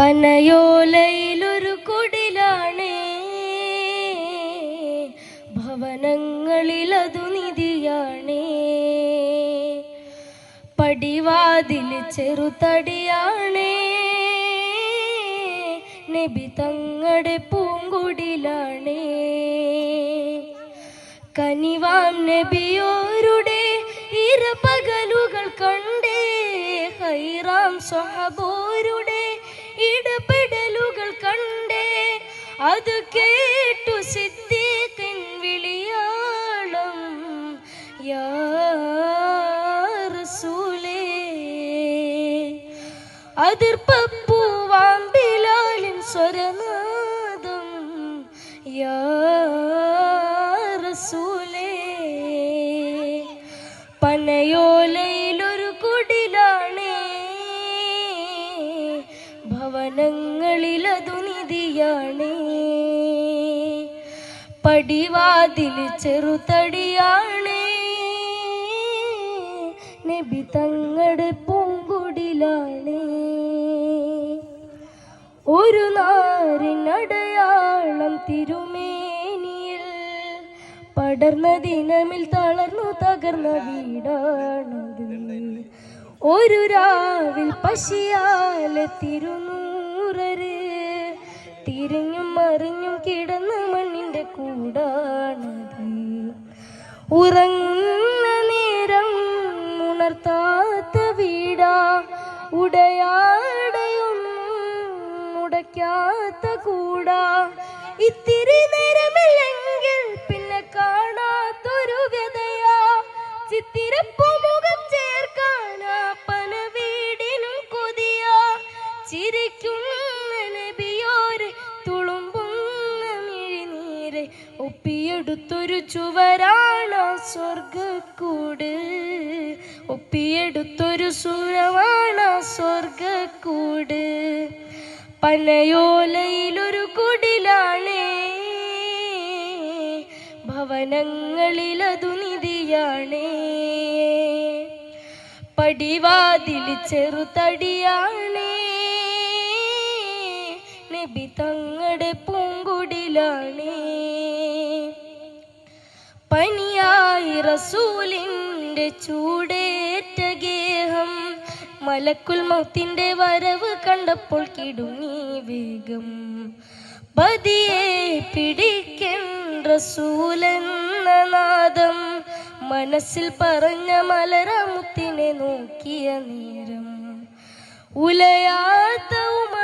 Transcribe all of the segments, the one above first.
പനയോലയിലൊരു കുടിലാണ്. ഭവനങ്ങളിലതു നിധിയാണ്. പടിവാതിൽ ചെറുതടിയാണ്. നബി തങ്ങളുടെ പൂങ്കുടിലാണ്. കനിവാം നബിയോരുടെ ഇടപെടലുകൾ കണ്ടേ. അത് കേട്ടു സിദ്ദീഖിൻ വിളിയാളം യാസൂലേ അതിർപ്പൂവാം ബിലാലിൻ സ്വരനാദം ഭവനങ്ങളിലതു നിധിയാണ് പടിവാതിൽ ചെറുതടിയാണ്. നബി തങ്ങളുടെ പൂങ്കുടിലാണ്. ഒരു നാരിനടയാളം തിരുമേനിയിൽ പടർന്ന ദിനമിൽ തളർന്നു തകർന്ന വീടാണത് ഒരു രാവിൽ പശിയാലെ തിരുനൂറര്. തിരിഞ്ഞും മറിഞ്ഞും കിടന്ന മണ്ണിന്റെ കൂടാണത്. ഉറങ്ങുന്ന നേരം ഉണർത്താത്ത വീടാ. ഉടയാടയൊന്നും മുടക്കാത്ത കൂടാ. ഇത്തിരി നേരമില്ലെങ്കിൽ പിന്നെ കാണാത്തൊരു ഗതയാ ചിത്തിരപ്പുമുഖം ഒപ്പിയെടുത്തൊരു ചുവരാണ് സ്വർഗക്കൂട് ഒപ്പിയെടുത്തൊരു സുരവാണ് സ്വർഗക്കൂട് പനയോലയിലൊരു കുടിലാണേ ഭവനങ്ങളിലതു നിധിയാണ്. പടിവാതിൽ ചെറുതടിയാണ് നബി തങ്ങളുടെ പൂങ്കുടിലാണ്. പനിയായി റസൂലിന്റെ ചൂടേറ്റ ഗേഹം മലക്കുൽ മൗത്തിന്റെ വരവ് കണ്ടപ്പോൾ കിടുങ്ങി വേഗം. പതിയെ പിടിക്കൻ റസൂലെന്ന നാദം മനസ്സിൽ പറഞ്ഞ മലരാമുത്തിനെ നോക്കിയ നേരം. ഉലയാത്ത ഉമറും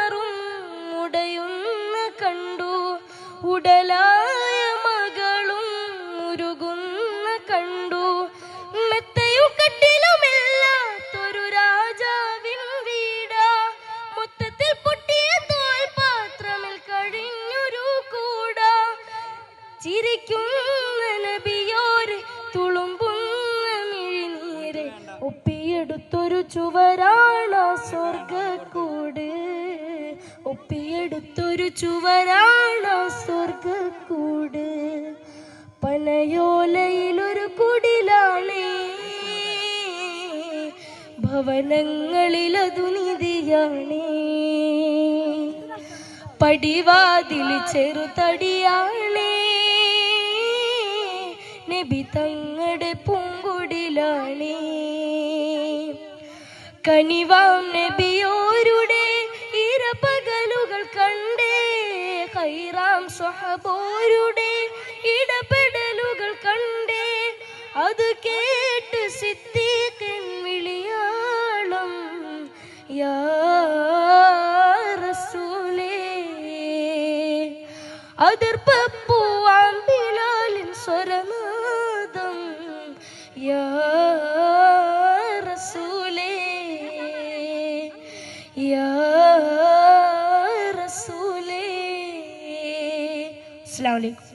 ചിരിക്കുന്ന നബിയോര് തുളുമ്പുന്ന മിഴിനീര്. ഒപ്പിയെടുത്തൊരു ചുവരാണ് സ്വർഗക്കൂട് ഒപ്പിയെടുത്തൊരു ചുവരാണ് സ്വർഗക്കൂട് പനയോലയിലൊരു കുടിലാണ്. ഭവനങ്ങളിലതു നിധിയാണ്. പടിവാതിൽ ചെറുതടിയാണ്. നബി തങ്ങളുടെ പൂങ്കുടിലാണ്. കനിവാം നബിയോരുടെ ഇരപകലുകൾ കണ്ടേ. ഹൈറാം സ്വഹബോരുടെ ഇടപെടലുകൾ കണ്ടേ. അത് കേട്ട് സിദ്ദീഖിൻ വിളിയാളം യാ റസൂലേ അസ്സലാമു അലൈക്കും.